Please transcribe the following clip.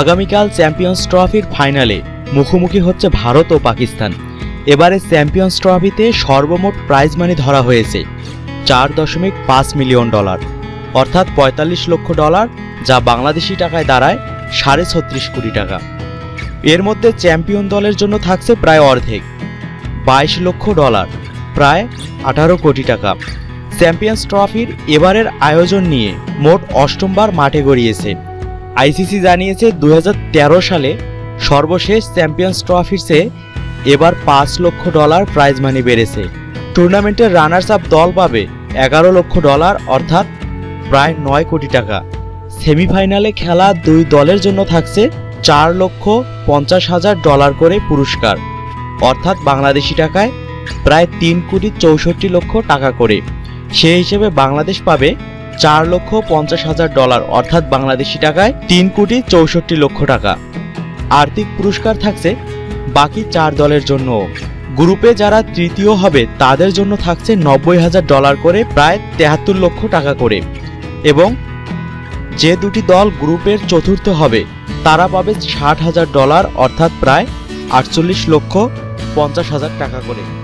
আগামীকাল চ্যাম্পিয়ন্স ট্রফির ফাইনালে মুখোমুখি হচ্ছে ভারত ও পাকিস্তান। এবারে চ্যাম্পিয়ন্স ট্রফিতে সর্বমোট প্রাইজ মানি ধরা হয়েছে চার দশমিক পাঁচ মিলিয়ন ডলার অর্থাৎ পঁয়তাল্লিশ লক্ষ ডলার যা বাংলাদেশি টাকায় দাঁড়ায় সাড়ে ছত্রিশ কোটি টাকা। এর মধ্যে চ্যাম্পিয়ন দলের জন্য থাকছে প্রায় অর্ধেক, বাইশ লক্ষ ডলার প্রায় আঠারো কোটি টাকা। চ্যাম্পিয়ন্স ট্রফির এবারের আয়োজন নিয়ে মোট অষ্টমবার মাঠে গড়িয়েছে আইসিসি জানিয়েছে দু হাজার তেরো সালে সর্বশেষ চ্যাম্পিয়ন্স ট্রফির চেয়ে এবার পাঁচ লক্ষ ডলার প্রাইজ মানি বেড়েছে। টুর্নামেন্টের রানার্স আপ দল পাবে এগারো লক্ষ ডলার, অর্থাৎ প্রায় নয় কোটি টাকা। সেমিফাইনালে খেলা দুই দলের জন্য থাকছে চার লক্ষ পঞ্চাশ হাজার ডলার করে পুরস্কার, অর্থাৎ বাংলাদেশি টাকায় প্রায় তিন কোটি চৌষট্টি লক্ষ টাকা করে। সেই হিসেবে বাংলাদেশ পাবে চার লক্ষ পঞ্চাশ হাজার ডলার, অর্থাৎ বাংলাদেশি টাকায় তিন কোটি চৌষট্টি লক্ষ টাকা। আর্থিক পুরস্কার থাকছে বাকি চার দলের জন্য। গ্রুপে যারা তৃতীয় হবে, তাদের জন্য থাকছে নব্বই হাজার ডলার করে প্রায় তেহাত্তর লক্ষ টাকা করে। এবং যে দুটি দল গ্রুপের চতুর্থ হবে, তারা পাবে ষাট হাজার ডলার, অর্থাৎ প্রায় আটচল্লিশ লক্ষ পঞ্চাশ হাজার টাকা করে।